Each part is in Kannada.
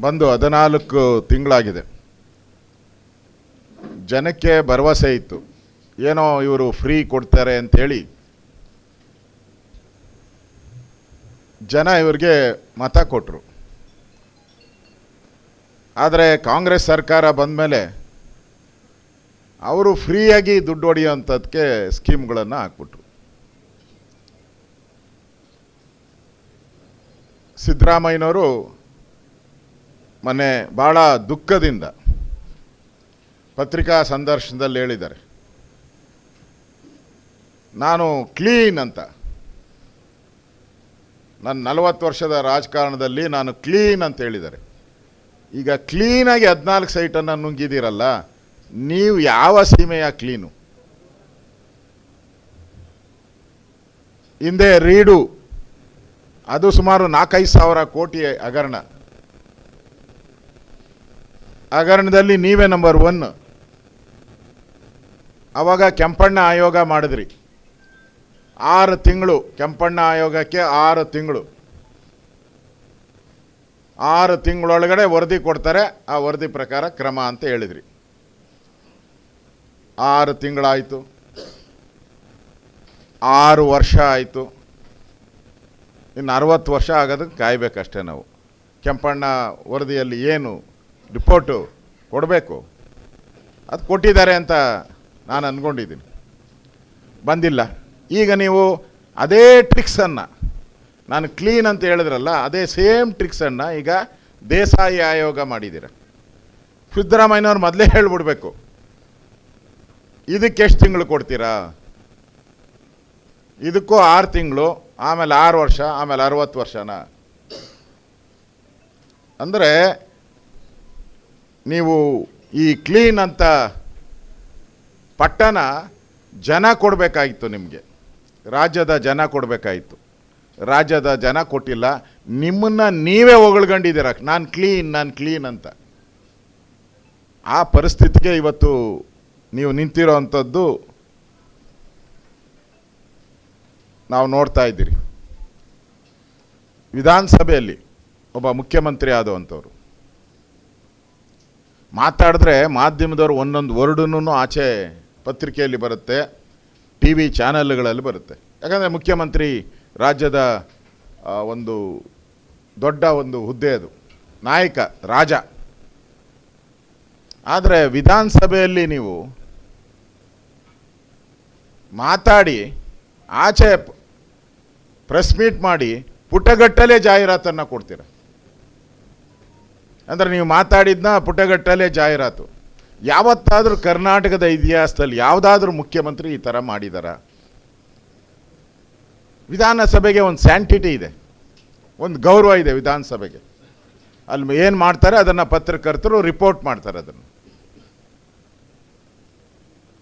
ಬಂದು ಹದಿನಾಲ್ಕು ತಿಂಗಳಾಗಿದೆ. ಜನಕ್ಕೆ ಭರವಸೆ ಇತ್ತು. ಏನೋ ಇವರು ಫ್ರೀ ಕೊಡ್ತಾರೆ ಅಂಥೇಳಿ ಜನ ಇವ್ರಿಗೆ ಮತ ಕೊಟ್ಟರು ಆದರೆ ಕಾಂಗ್ರೆಸ್ ಸರ್ಕಾರ ಬಂದ ಮೇಲೆ ಅವರು ಫ್ರೀಯಾಗಿ ದುಡ್ಡು ಹೊಡೆಯುವಂಥದ್ದಕ್ಕೆ ಸ್ಕೀಮ್ಗಳನ್ನು ಹಾಕ್ಬಿಟ್ರು. ಸಿದ್ದರಾಮಯ್ಯನವರು ಮೊನ್ನೆ ಭಾಳ ದುಃಖದಿಂದ ಪತ್ರಿಕಾ ಸಂದರ್ಶನದಲ್ಲಿ ಹೇಳಿದ್ದಾರೆ. ನಾನು ಕ್ಲೀನ್ ಅಂತ. ನನ್ನ ನಲವತ್ತು ವರ್ಷದ ರಾಜಕಾರಣದಲ್ಲಿ ನಾನು ಕ್ಲೀನ್ ಅಂತ ಹೇಳಿದ್ದಾರೆ. ಈಗ ಕ್ಲೀನಾಗಿ ಹದಿನಾಲ್ಕು ಸೈಟನ್ನು ನುಂಗಿದ್ದೀರಲ್ಲ, ನೀವು ಯಾವ ಸೀಮೆಯ ಕ್ಲೀನು? ಹಿಂದೆ ರೀಡು, ಅದು ಸುಮಾರು ನಾಲ್ಕೈದು ಸಾವಿರ ಕೋಟಿ ಹಗರಣ. ಹಗರಣದಲ್ಲಿ ನೀವೇ ನಂಬರ್ ಒನ್ ಆವಾಗ ಕೆಂಪಣ್ಣ ಆಯೋಗ ಮಾಡಿದ್ರಿ. ಆರು ತಿಂಗಳು, ಕೆಂಪಣ್ಣ ಆಯೋಗಕ್ಕೆ ಆರು ತಿಂಗಳು. ಆರು ತಿಂಗಳೊಳಗಡೆ ವರದಿ ಕೊಡ್ತಾರೆ, ಆ ವರದಿ ಪ್ರಕಾರ ಕ್ರಮ ಅಂತ ಹೇಳಿದ್ರಿ. ಆರು ತಿಂಗಳಾಯಿತು. ಆರು ವರ್ಷ ಆಯಿತು. ಇನ್ನು ಅರವತ್ತು ವರ್ಷ ಆಗೋದಕ್ಕೆ ಕಾಯಬೇಕಷ್ಟೇ ನಾವು. ಕೆಂಪಣ್ಣ ವರದಿಯಲ್ಲಿ ಏನು ರಿಪೋರ್ಟು ಕೊಡಬೇಕು. ಅದು ಕೊಟ್ಟಿದ್ದಾರೆ ಅಂತ ನಾನು ಅಂದ್ಕೊಂಡಿದ್ದೀನಿ ಬಂದಿಲ್ಲ. ಈಗ ನೀವು ಅದೇ ಟ್ರಿಕ್ಸನ್ನು, ನಾನು ಕ್ಲೀನ್ ಅಂತ ಹೇಳಿದ್ರಲ್ಲ, ಅದೇ ಸೇಮ್ ಟ್ರಿಕ್ಸನ್ನು ಈಗ ದೇಸಾಯಿ ಆಯೋಗ ಮಾಡಿದ್ದೀರ. ಸಿದ್ದರಾಮಯ್ಯನವ್ರು ಮೊದಲೇ ಹೇಳ್ಬಿಡ್ಬೇಕು. ಇದಕ್ಕೆ ಎಷ್ಟು ತಿಂಗಳು ಕೊಡ್ತೀರಾ? ಇದಕ್ಕೂ ಆರು ತಿಂಗಳು, ಆಮೇಲೆ ಆರು ವರ್ಷ, ಆಮೇಲೆ ಅರವತ್ತು ವರ್ಷನ? ಅಂದರೆ ನೀವು ಈ ಕ್ಲೀನ್ ಅಂತ ಪಟ್ಟಣ ಜನ ಕೊಡಬೇಕಾಗಿತ್ತು ನಿಮಗೆ. ರಾಜ್ಯದ ಜನ ಕೊಡಬೇಕಾಗಿತ್ತು ರಾಜ್ಯದ ಜನ ಕೊಟ್ಟಿಲ್ಲ. ನಿಮ್ಮನ್ನು ನೀವೇ ಹೊಗಳ್ಕೊಂಡಿದ್ದೀರ ನಾನು ಕ್ಲೀನ್ ನಾನು ಕ್ಲೀನ್ ಅಂತ. ಆ ಪರಿಸ್ಥಿತಿಗೆ ಇವತ್ತು ನೀವು ನಿಂತಿರೋ ಅಂಥದ್ದು ನಾವು ನೋಡ್ತಾ ಇದ್ದೀರಿ. ವಿಧಾನಸಭೆಯಲ್ಲಿ ಒಬ್ಬ ಮುಖ್ಯಮಂತ್ರಿ ಆದವಂಥವ್ರು. ಮಾತಾಡಿದ್ರೆ ಮಾಧ್ಯಮದವ್ರು ಒಂದೊಂದು ವರ್ಡನ್ನು ಆಚೆ ಪತ್ರಿಕೆಯಲ್ಲಿ ಬರುತ್ತೆ ಟಿ ವಿ ಚಾನಲ್ಗಳಲ್ಲಿ ಬರುತ್ತೆ. ಯಾಕಂದರೆ ಮುಖ್ಯಮಂತ್ರಿ ರಾಜ್ಯದ ಒಂದು ದೊಡ್ಡ ಒಂದು ಹುದ್ದೆ ಅದು. ನಾಯಕ, ರಾಜ. ಆದರೆ ವಿಧಾನಸಭೆಯಲ್ಲಿ ನೀವು ಮಾತಾಡಿ, ಆಚೆ ಪ್ರೆಸ್ ಮೀಟ್ ಮಾಡಿ ಪುಟಗಟ್ಟಲೆ ಜಾಹೀರಾತನ್ನು ಕೊಡ್ತೀರ. ಅಂದರೆ ನೀವು ಮಾತಾಡಿದ್ನ ಪುಟಗಟ್ಟಲೆ ಜಾಹೀರಾತು. ಯಾವತ್ತಾದರೂ ಕರ್ನಾಟಕದ ಇತಿಹಾಸದಲ್ಲಿ ಯಾವುದಾದ್ರೂ ಮುಖ್ಯಮಂತ್ರಿ ಈ ಥರ ಮಾಡಿದಾರ? ವಿಧಾನಸಭೆಗೆ ಒಂದು ಸ್ಯಾಂಟಿಟಿ ಇದೆ. ಒಂದು ಗೌರವ ಇದೆ ವಿಧಾನಸಭೆಗೆ. ಅಲ್ಲಿ ಏನು ಮಾಡ್ತಾರೆ? ಅದನ್ನು ಪತ್ರಕರ್ತರು ರಿಪೋರ್ಟ್ ಮಾಡ್ತಾರೆ ಅದನ್ನು.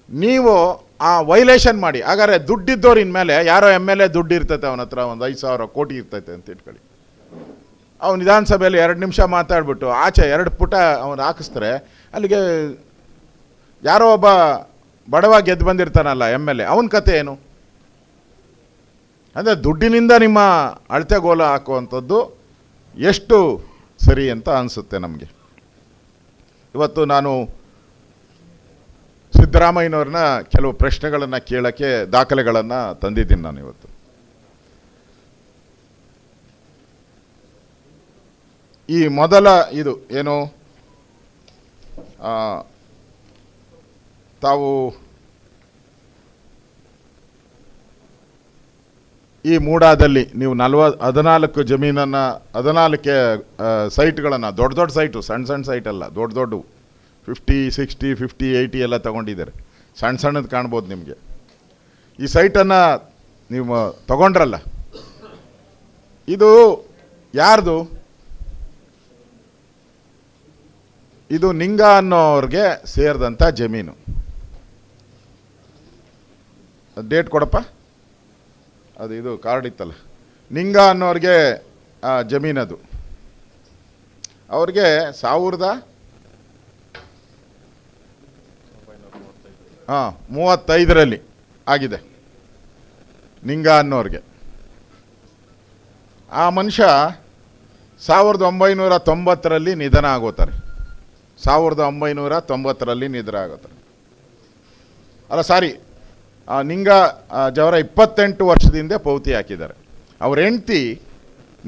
ನೀವು ಆ ವೈಲೇಷನ್ ಮಾಡಿ. ಹಾಗಾದ್ರೆ ದುಡ್ಡಿದ್ದವ್ರು ಇನ್ಮೇಲೆ ಯಾರೋ ಎಂ ಎಲ್ ಎ ದುಡ್ಡು ಇರ್ತೈತೆ ಅವನ ಹತ್ರ ಒಂದು ಐದು ಸಾವಿರ ಕೋಟಿ ಇರ್ತೈತೆ ಅಂತ ಇಟ್ಕೊಳ್ಳಿ. ಅವ್ನು ವಿಧಾನಸಭೆಯಲ್ಲಿ ಎರಡು ನಿಮಿಷ ಮಾತಾಡ್ಬಿಟ್ಟು ಆಚೆ ಎರಡು ಪುಟ ಅವನು ಹಾಕಿಸ್ತಾರೆ. ಅಲ್ಲಿಗೆ ಯಾರೋ ಒಬ್ಬ ಬಡವ ಗೆದ್ದು ಬಂದಿರ್ತಾನಲ್ಲ ಎಂ ಎಲ್ ಎ, ಅವನ ಕತೆ ಏನು? ಅಂದರೆ ದುಡ್ಡಿನಿಂದ ನಿಮ್ಮ ಅಳತೆಗೋಲ ಹಾಕುವಂಥದ್ದು ಎಷ್ಟು ಸರಿ ಅಂತ ಅನಿಸುತ್ತೆ ನಮಗೆ. ಇವತ್ತು ನಾನು ಸಿದ್ದರಾಮಯ್ಯನವ್ರನ್ನ ಕೆಲವು ಪ್ರಶ್ನೆಗಳನ್ನು ಕೇಳೋಕ್ಕೆ ದಾಖಲೆಗಳನ್ನು ತಂದಿದ್ದೀನಿ ನಾನು ಇವತ್ತು. ಈ ಮೊದಲ ಇದು ಏನು? ತಾವು ಈ ಮೂಡಾದಲ್ಲಿ ನೀವು ನಲ್ವ, ಹದಿನಾಲ್ಕು ಜಮೀನನ್ನು, ಹದಿನಾಲ್ಕೆ ಸೈಟ್ಗಳನ್ನು, ದೊಡ್ಡ ದೊಡ್ಡ ಸೈಟು ಸಣ್ಣ ಸಣ್ಣ ಸೈಟ್ ಅಲ್ಲ ದೊಡ್ಡ ದೊಡ್ಡ ಫಿಫ್ಟಿ ಸಿಕ್ಸ್ಟಿ ಫಿಫ್ಟಿ ಏಯ್ಟಿ ಎಲ್ಲ ತಗೊಂಡಿದ್ದಾರೆ. ಸಣ್ಣ ಸಣ್ಣದು ಕಾಣ್ಬೋದು ನಿಮಗೆ. ಈ ಸೈಟನ್ನು ನೀವು ತಗೊಂಡ್ರಲ್ಲ. ಇದು ಯಾರ್ದು? ಇದು ನಿಂಗ ಅನ್ನೋರಿಗೆ ಸೇರಿದಂಥ ಜಮೀನು. ಡೇಟ್ ಕೊಡಪ್ಪ? ಅದು ಇದು ಕಾರ್ಡ್ ಇತ್ತಲ್ಲ. ನಿಂಗ ಅನ್ನೋರಿಗೆ ಜಮೀನದು. ಅವ್ರಿಗೆ ಸಾವಿರದ ಹಾಂ, ಮೂವತ್ತೈದರಲ್ಲಿ ಆಗಿದೆ. ನಿಂಗ ಅನ್ನೋರಿಗೆ. ಆ ಮನುಷ್ಯ ಸಾವಿರದ ಒಂಬೈನೂರ ತೊಂಬತ್ತರಲ್ಲಿ ನಿಧನ ಆಗೋತಾರೆ. ಸಾವಿರದ ಒಂಬೈನೂರ ತೊಂಬತ್ತರಲ್ಲಿ ನಿದ್ರೆ ಆಗುತ್ತೆ ಅಲ್ಲ, ಸಾರಿ ನಿಂಗ ಜವರ ಇಪ್ಪತ್ತೆಂಟು ವರ್ಷದಿಂದ ಪೌತಿ ಹಾಕಿದ್ದಾರೆ. ಅವ್ರ ಹೆಂಡ್ತಿ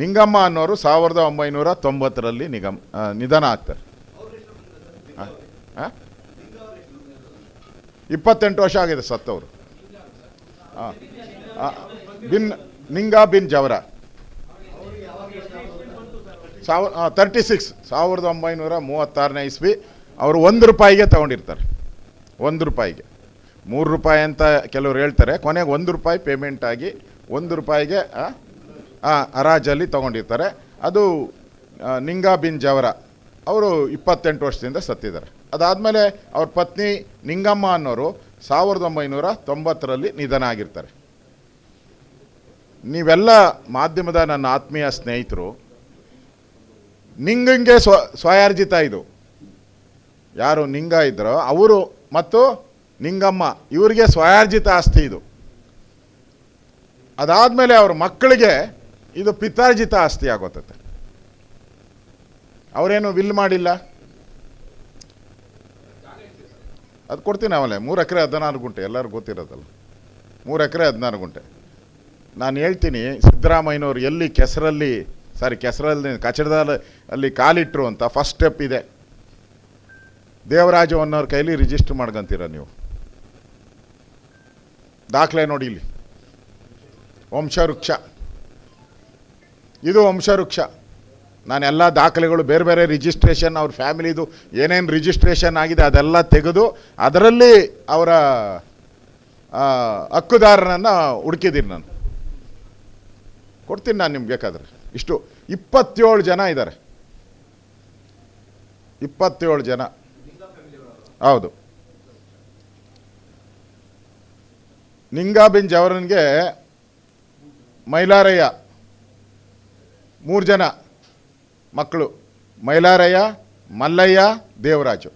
ನಿಂಗಮ್ಮ ಅನ್ನೋರು ಸಾವಿರದ ಒಂಬೈನೂರ ತೊಂಬತ್ತರಲ್ಲಿ ನಿಗಮ್ ನಿಧನ ಆಗ್ತಾರೆ? ಇಪ್ಪತ್ತೆಂಟು ವರ್ಷ ಆಗಿದೆ ಸತ್ತವರು. ಹಾಂ ಬಿನ್, ನಿಂಗಾ ಬಿನ್ ಜವರ. ಸಾವಿರ ತರ್ಟಿ ಸಿಕ್ಸ್ ಸಾವಿರದ ಒಂಬೈನೂರ ಮೂವತ್ತಾರನೇ ಇಸ್ವಿ, ಅವರು ಒಂದು ರೂಪಾಯಿಗೆ ತಗೊಂಡಿರ್ತಾರೆ. ಒಂದು ರೂಪಾಯಿಗೆ. ಮೂರು ರೂಪಾಯಿ ಅಂತ ಕೆಲವರು ಹೇಳ್ತಾರೆ, ಕೊನೆಗೆ ಒಂದು ರೂಪಾಯಿ ಪೇಮೆಂಟ್ ಆಗಿ ಒಂದು ರೂಪಾಯಿಗೆ ಹರಾಜಲ್ಲಿ ತಗೊಂಡಿರ್ತಾರೆ. ಅದು ನಿಂಗಾ ಬಿನ್ ಜವರ ಅವರು ಇಪ್ಪತ್ತೆಂಟು ವರ್ಷದಿಂದ ಸತ್ತಿದ್ದಾರೆ. ಅದಾದಮೇಲೆ ಅವ್ರ ಪತ್ನಿ ನಿಂಗಮ್ಮ ಅನ್ನೋರು ಸಾವಿರದ ಒಂಬೈನೂರ ತೊಂಬತ್ತರಲ್ಲಿ ನಿಧನ ಆಗಿರ್ತಾರೆ. ನೀವೆಲ್ಲ ಮಾಧ್ಯಮದ ನನ್ನ ಆತ್ಮೀಯ ಸ್ನೇಹಿತರು ನಿಂಗಂಗೆ ಸ್ವ ಸ್ವಯಾರ್ಜಿತ ಇದು. ಯಾರು ನಿಂಗ ಇದ್ರೋ ಅವರು ಮತ್ತು ನಿಂಗಮ್ಮ, ಇವರಿಗೆ ಸ್ವಯಾರ್ಜಿತ ಆಸ್ತಿ ಇದು. ಅದಾದಮೇಲೆ ಅವ್ರ ಮಕ್ಕಳಿಗೆ ಇದು ಪಿತಾರ್ಜಿತ ಆಸ್ತಿ ಆಗೋತತೆ. ಅವರೇನು ವಿಲ್ ಮಾಡಿಲ್ಲ? ಅದು ಕೊಡ್ತೀನಿ ಆಮೇಲೆ, ಮೂರು ಎಕರೆ ಹದಿನಾರು ಗುಂಟೆ ಎಲ್ಲರಿಗೂ ಗೊತ್ತಿರೋದಲ್ಲ. ಮೂರು ಎಕರೆ ಹದಿನಾರು ಗುಂಟೆ. ನಾನು ಹೇಳ್ತೀನಿ, ಸಿದ್ದರಾಮಯ್ಯನವ್ರು ಎಲ್ಲಿ ಕೆಸರಲ್ಲಿ ಸಾರಿ, ಕೆಸರಲ್ಲಿ, ಕಚಡದಲ್ಲಿ ಅಲ್ಲಿ ಕಾಲಿಟ್ಟರು ಅಂತ ಫಸ್ಟ್ ಸ್ಟೆಪ್ ಇದೆ. ದೇವರಾಜ ಅನ್ನೋರ ಕೈಲಿ ರಿಜಿಸ್ಟರ್ ಮಾಡ್ಕೊಂತೀರ ನೀವು. ದಾಖಲೆ ನೋಡಿ ಇಲ್ಲಿ. ವಂಶವೃಕ್ಷ. ಇದು ವಂಶವೃಕ್ಷ. ನಾನು ಎಲ್ಲ ದಾಖಲೆಗಳು ಬೇರೆ ಬೇರೆ ರಿಜಿಸ್ಟ್ರೇಷನ್ ಅವ್ರ ಫ್ಯಾಮಿಲಿದು ಏನೇನು ರಿಜಿಸ್ಟ್ರೇಷನ್ ಆಗಿದೆ ಅದೆಲ್ಲ ತೆಗೆದು ಅದರಲ್ಲಿ ಅವರ ಹಕ್ಕುದಾರನನ್ನು ಹುಡುಕಿದ್ದೀನಿ ನಾನು. ಕೊಡ್ತೀನಿ ನಾನು ನಿಮ್ಗೆ ಬೇಕಾದ್ರೆ. ಇಷ್ಟು ಇಪ್ಪತ್ತೇಳು ಜನ ಇದ್ದಾರೆ. ಇಪ್ಪತ್ತೇಳು ಜನ. ಹೌದು. ನಿಂಗಾಬಿನ್ ಜವರನ್ಗೆ ಮೈಲಾರಯ್ಯ, ಮೂರು ಜನ ಮಕ್ಕಳು, ಮೈಲಾರಯ್ಯ, ಮಲ್ಲಯ್ಯ, ದೇವರಾಜು.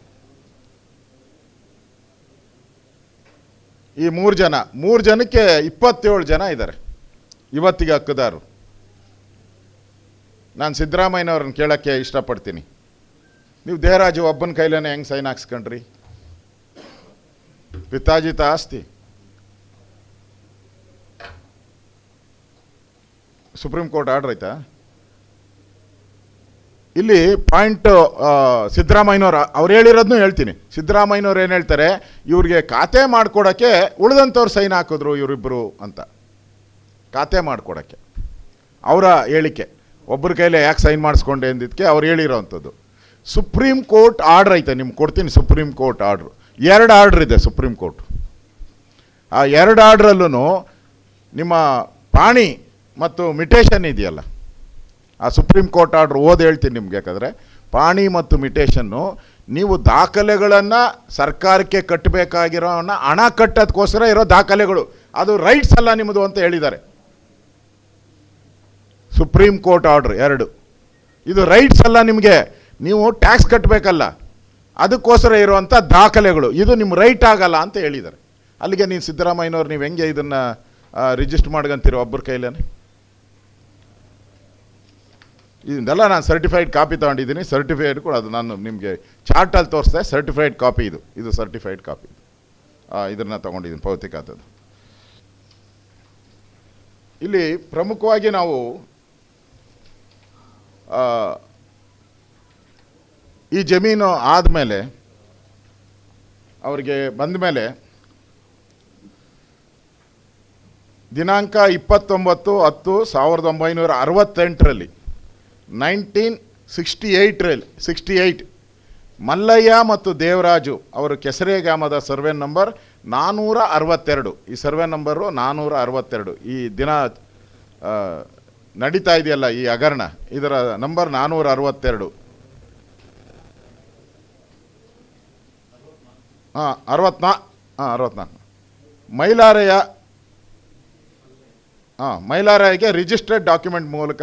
ಈ ಮೂರು ಜನ, ಮೂರು ಜನಕ್ಕೆ ಇಪ್ಪತ್ತೇಳು ಜನ ಇದ್ದಾರೆ, ಇವತ್ತಿಗೆ ಹಕ್ಕುದಾರರು. ನಾನು ಸಿದ್ದರಾಮಯ್ಯನವ್ರನ್ನ ಕೇಳೋಕ್ಕೆ ಇಷ್ಟಪಡ್ತೀನಿ. ನೀವು ದೇಹರಾಜು ಒಬ್ಬನ ಕೈಲೇ ಹೆಂಗೆ ಸೈನ್ ಹಾಕ್ಸ್ಕೊಂಡ್ರಿ? ಪಿತಾಜಿತ ಆಸ್ತಿ. ಸುಪ್ರೀಂ ಕೋರ್ಟ್ ಆರ್ಡರ್ ಆಯ್ತಾ? ಇಲ್ಲಿ ಪಾಯಿಂಟ್ ಸಿದ್ದರಾಮಯ್ಯನವ್ರು, ಅವ್ರು ಹೇಳಿರೋದನ್ನು ಹೇಳ್ತೀನಿ. ಸಿದ್ದರಾಮಯ್ಯನವ್ರು ಏನು ಹೇಳ್ತಾರೆ? ಇವ್ರಿಗೆ ಖಾತೆ ಮಾಡ್ಕೊಡೋಕ್ಕೆ ಉಳಿದಂಥವ್ರು ಸೈನ್ ಹಾಕಿದ್ರು ಇವರಿಬ್ಬರು ಅಂತ. ಖಾತೆ ಮಾಡ್ಕೊಡೋಕ್ಕೆ. ಅವರ ಹೇಳಿಕೆ. ಒಬ್ಬರ ಕೈಲೇ ಯಾಕೆ ಸೈನ್ ಮಾಡಿಸ್ಕೊಂಡೆ ಅಂದಿದ್ದಕ್ಕೆ ಅವ್ರು ಹೇಳಿರೋವಂಥದ್ದು ಸುಪ್ರೀಂ ಕೋರ್ಟ್ ಆರ್ಡ್ರ್ ಐತೆ, ನಿಮ್ಗೆ ಕೊಡ್ತೀನಿ ಸುಪ್ರೀಂ ಕೋರ್ಟ್ ಆರ್ಡ್ರು ಎರಡು ಆರ್ಡ್ರ್ ಇದೆ ಸುಪ್ರೀಂ ಕೋರ್ಟ್ ಆ ಎರಡು ಆರ್ಡ್ರಲ್ಲೂ ನಿಮ್ಮ ಪಾಣಿ ಮತ್ತು ಮಿಟೇಷನ್ ಇದೆಯಲ್ಲ, ಆ ಸುಪ್ರೀಂ ಕೋರ್ಟ್ ಆರ್ಡ್ರ್ ಓದಿ ಹೇಳ್ತೀನಿ ನಿಮ್ಗೆ, ಯಾಕಂದರೆ ಪಾಣಿ ಮತ್ತು ಮಿಟೇಷನ್ನು ನೀವು ದಾಖಲೆಗಳನ್ನು ಸರ್ಕಾರಕ್ಕೆ ಕಟ್ಟಬೇಕಾಗಿರೋ ಹಣ ಕಟ್ಟೋದಕ್ಕೋಸ್ಕರ ಇರೋ ದಾಖಲೆಗಳು. ಅದು ರೈಟ್ಸ್ ಅಲ್ಲ ನಿಮ್ಮದು ಅಂತ ಹೇಳಿದ್ದಾರೆ. ಸುಪ್ರೀಂ ಕೋರ್ಟ್ ಆರ್ಡ್ರ್ ಎರಡು. ಇದು ರೈಟ್ಸ್ ಅಲ್ಲ ನಿಮಗೆ. ನೀವು ಟ್ಯಾಕ್ಸ್ ಕಟ್ಟಬೇಕಲ್ಲ ಅದಕ್ಕೋಸ್ಕರ ಇರುವಂಥ ದಾಖಲೆಗಳು. ಇದು ನಿಮ್ಮ ರೈಟ್ ಆಗಲ್ಲ ಅಂತ ಹೇಳಿದ್ದಾರೆ. ಅಲ್ಲಿಗೆ ನೀವು ಸಿದ್ದರಾಮಯ್ಯನವ್ರು, ನೀವು ಹೆಂಗೆ ಇದನ್ನು ರಿಜಿಸ್ಟರ್ ಮಾಡ್ಕೊಂತೀರೋ ಒಬ್ಬರ ಕೈಲೇ ಇದನ್ನೆಲ್ಲ ನಾನು ಸರ್ಟಿಫೈಡ್ ಕಾಪಿ ತೊಗೊಂಡಿದ್ದೀನಿ. ಸರ್ಟಿಫೈಡ್ ಕೂಡ ಅದು ನಾನು ನಿಮಗೆ ಚಾರ್ಟಲ್ಲಿ ತೋರಿಸ್ದೆ. ಸರ್ಟಿಫೈಡ್ ಕಾಪಿ ಇದು. ಇದು ಸರ್ಟಿಫೈಡ್ ಕಾಪಿ ಇದನ್ನು ತೊಗೊಂಡಿದ್ದೀನಿ ಪೌತಿಕ ಇಲ್ಲಿ ಪ್ರಮುಖವಾಗಿ ನಾವು ಈ ಜಮೀನು ಆದಮೇಲೆ, ಅವರಿಗೆ ಬಂದ ಮೇಲೆ ದಿನಾಂಕ ಇಪ್ಪತ್ತೊಂಬತ್ತು ಹತ್ತು ಸಾವಿರದ ಒಂಬೈನೂರ ಅರವತ್ತೆಂಟರಲ್ಲಿ, ನೈನ್ಟೀನ್ ಸಿಕ್ಸ್ಟಿ ಏಯ್ಟ್ರಲ್ಲಿ, ಸಿಕ್ಸ್ಟಿ ಏಯ್ಟ್ ಮಲ್ಲಯ್ಯ ಮತ್ತು ದೇವರಾಜು ಅವರು ಕೆಸರೆ ಗ್ರಾಮದ ಸರ್ವೆ ನಂಬರ್ ನಾನ್ನೂರ ಅರವತ್ತೆರಡು. ಈ ಸರ್ವೆ ನಂಬರು ನಾನ್ನೂರ ಅರವತ್ತೆರಡು. ಈ ದಿನ ನಡೀತಾ ಇದೆಯಲ್ಲ ಈ ಹಗರಣ? ಇದರ ನಂಬರ್ ನಾನ್ನೂರ ಅರವತ್ತೆರಡು ಹಾಂ, ಅರವತ್ನಾ, ಹಾಂ ಅರವತ್ನಾಲ್ಕು ಮೈಲಾರೆಯ ಹಾಂ ಮೈಲಾರಾಯಿಗೆ ರಿಜಿಸ್ಟರ್ಡ್ ಡಾಕ್ಯುಮೆಂಟ್ ಮೂಲಕ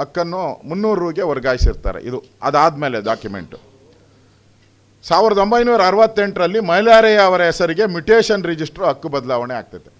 ಹಕ್ಕನ್ನು ರೂಗೆ ವರ್ಗಾಯಿಸಿರ್ತಾರೆ. ಇದು ಅದಾದಮೇಲೆ ಡಾಕ್ಯುಮೆಂಟು ಸಾವಿರದ ಒಂಬೈನೂರ ಅರವತ್ತೆಂಟರಲ್ಲಿ ಮೈಲಾರೆಯ ಅವರ ಹೆಸರಿಗೆ ಮ್ಯುಟೇಷನ್ ರಿಜಿಸ್ಟ್ರು ಹಕ್ಕು ಬದಲಾವಣೆ ಆಗ್ತೈತೆ.